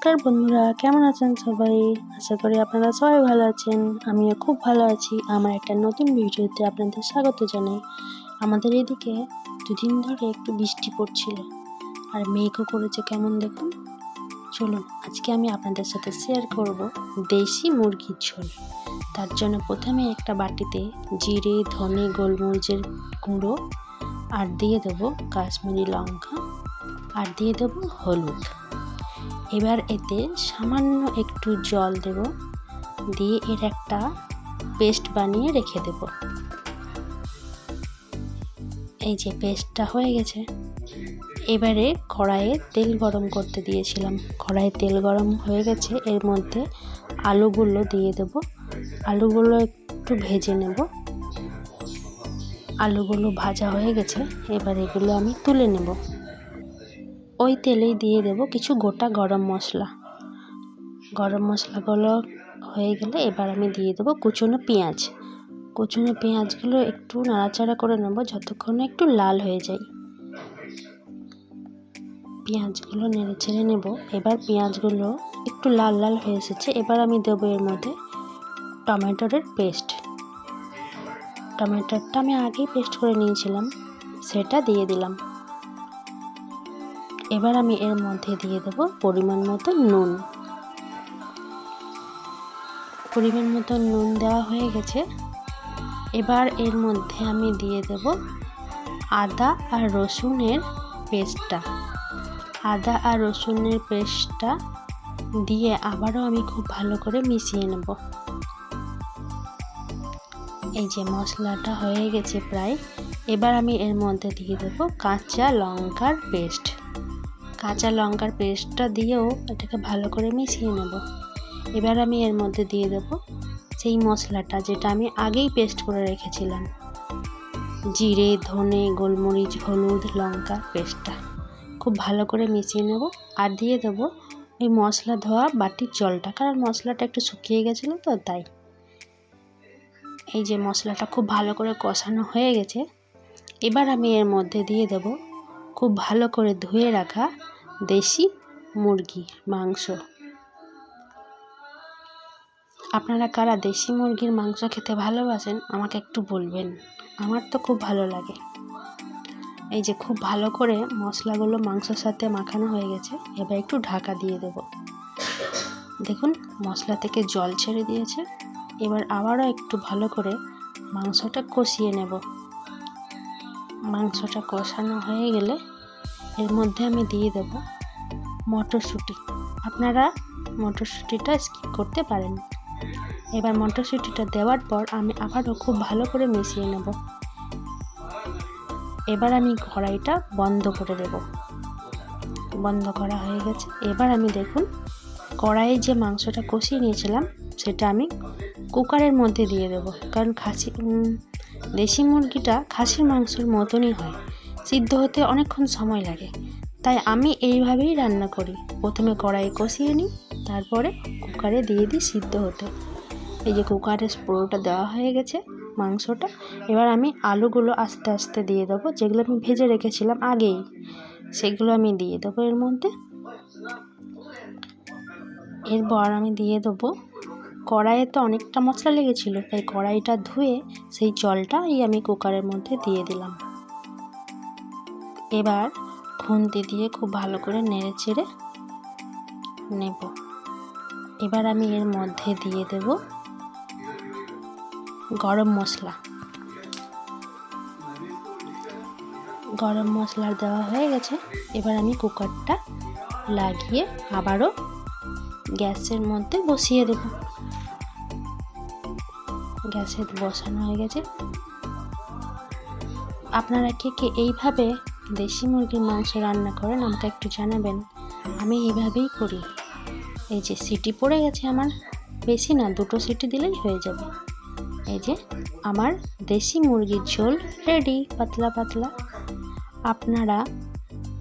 নমস্কার বন্ধুরা, কেমন আছেন সবাই? আশা করি আপনারা সবাই ভালো আছেন। আমিও খুব ভালো আছি। আমার একটা নতুন ভিডিওতে আপনাদের স্বাগত জানাই। আমাদের এদিকে দুদিন ধরে একটু বৃষ্টি পড়ছিল, আর মেঘও করেছে কেমন দেখুন। চলুন, আজকে আমি আপনাদের সাথে শেয়ার করব দেশি মুরগির ঝোল। তার জন্য প্রথমে একটা বাটিতে জিরে, ধনে, গোলমরিচের গুঁড়ো, আর দিয়ে দেবো কাশ্মীরি লঙ্কা, আর দিয়ে দেবো হলুদ। এবার এতে সামান্য একটু জল দেব। দিয়ে এর একটা পেস্ট বানিয়ে রেখে দেব। এই যে পেস্টটা হয়ে গেছে। এবারে কড়াইয়ে তেল গরম করতে দিয়েছিলাম। কড়াইয়ে তেল গরম হয়ে গেছে। এর মধ্যে আলুগুলো দিয়ে দেব। আলুগুলো একটু ভেজে নেব। আলুগুলো ভাজা হয়ে গেছে। এবার এগুলো আমি তুলে নেব। ওই তেলেই দিয়ে দেব কিছু গোটা গরম মশলা। গরম মশলাগুলো হয়ে গেলে এবার আমি দিয়ে দেবো কুচনো পেঁয়াজ। কুচনো পেঁয়াজগুলো একটু নাড়াচাড়া করে নেব যতক্ষণ না একটু লাল হয়ে যায়। পেঁয়াজগুলো নেড়ে ছেড়ে নেব। এবার পেঁয়াজগুলো একটু লাল লাল হয়ে এসেছে। এবার আমি দেবো এর মধ্যে টমেটোরের পেস্ট। টমেটোরটা আমি আগেই পেস্ট করে নিয়েছিলাম। সেটা দিয়ে দিলাম। এবার আমি এর মধ্যে দিয়ে দেব পরিমাণ মতো নুন। পরিমাণ মতো নুন দেওয়া হয়ে গেছে। এবার এর মধ্যে আমি দিয়ে দেব আদা আর রসুনের পেস্টটা। আদা আর রসুনের পেস্টটা দিয়ে আবারও আমি খুব ভালো করে মিশিয়ে নেব। এই যে মশলাটা হয়ে গেছে প্রায়, এবার আমি এর মধ্যে দিয়ে দেবো কাঁচা লঙ্কার পেস্ট। কাঁচা লঙ্কার পেস্টটা দিয়েও এটাকে ভালো করে মিশিয়ে নেব। এবার আমি এর মধ্যে দিয়ে দেব সেই মশলাটা, যেটা আমি আগেই পেস্ট করে রেখেছিলাম। জিরে, ধনে, গোলমরিচ, হলুদ, লঙ্কা পেস্টটা। খুব ভালো করে মিশিয়ে নেব আর দিয়ে দেবো ওই মশলা ধোয়া বাটির জলটা। কারণ মশলাটা একটু শুকিয়ে গেছিল তো, তাই। এই যে মশলাটা খুব ভালো করে কষানো হয়ে গেছে। এবার আমি এর মধ্যে দিয়ে দেব খুব ভালো করে ধুয়ে রাখা দেশি মুরগি, মাংস। আপনারা কারা দেশি মুরগির মাংস খেতে ভালোবাসেন, আমাকে একটু বলবেন। আমার তো খুব ভালো লাগে। এই যে খুব ভালো করে মশলাগুলো মাংসর সাথে মাখানো হয়ে গেছে, এবার একটু ঢাকা দিয়ে দেব। দেখুন, মশলা থেকে জল ছেড়ে দিয়েছে। এবার আবারও একটু ভালো করে মাংসটা কষিয়ে নেব। মাংসটা কষানো হয়ে গেলে এর মধ্যে আমি দিয়ে দেব মটরশুঁটি। আপনারা মটরশুঁটিটা স্কিপ করতে পারেন। এবার মটরশুঁটিটা দেওয়ার পর আমি আবারও খুব ভালো করে মিশিয়ে নেব। এবার আমি কড়াইটা বন্ধ করে দেব। বন্ধ করা হয়ে গেছে। এবার আমি দেখুন, কড়াইয়ে যে মাংসটা কষিয়ে নিয়েছিলাম, সেটা আমি কুকারের মধ্যে দিয়ে দেব। কারণ খাসি দেশি মুরগিটা খাসির মাংসের মতনই হয়। সিদ্ধ হতে অনেকক্ষণ সময় লাগে। তাই আমি এইভাবেই রান্না করি। প্রথমে কড়াই কষিয়ে নিই, তারপরে কুকারে দিয়ে দিই সিদ্ধ হতে। এই যে কুকারে পুরোটা দেওয়া হয়ে গেছে মাংসটা, এবার আমি আলুগুলো আস্তে আস্তে দিয়ে দেবো, যেগুলো আমি ভেজে রেখেছিলাম আগেই। সেগুলো আমি দিয়ে দেবো এর মধ্যে। এরপর আমি দিয়ে দেবো, কড়াইয়ে তো অনেকটা মশলা লেগেছিলো, তাই কড়াইটা ধুয়ে সেই জলটাই আমি কুকারের মধ্যে দিয়ে দিলাম। এবার খুন্তি দিয়ে খুব ভালো করে নেড়ে চেড়ে নেব। এবার আমি এর মধ্যে দিয়ে দেব গরম মশলা। গরম মশলা দেওয়া হয়ে গেছে। এবার আমি কুকারটা লাগিয়ে আবারও গ্যাসের মধ্যে বসিয়ে দেব। গ্যাসে বসানো হয়ে গেছে। আপনারা কে কে এইভাবে দেশি মুরগির মাংস রান্না করেন, আমাকে একটু জানাবেন। আমি এইভাবেই করি। এই যে সিটি পড়ে গেছে আমার, বেশি না, দুটো সিটি দিলেই হয়ে যাবে। এই যে আমার দেশি মুরগির ঝোল রেডি পাতলা পাতলা। আপনারা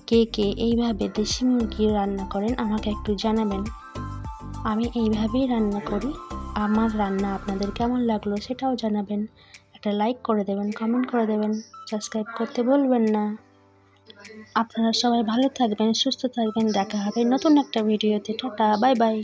কে কে এইভাবে দেশি মুরগি রান্না করেন, আমাকে একটু জানাবেন। আমি এইভাবেই রান্না করি। আমার রান্না আপনাদের কেমন লাগল সেটাও জানাবেন। একটা লাইক করে দেবেন কমেন্ট করে দেবেন। সাবস্ক্রাইব করতে বলবেন না। আপনারা সবাই ভালো থাকবেন সুস্থ থাকবেন। দেখা হবে নতুন একটা ভিডিওতে। Tata bye bye.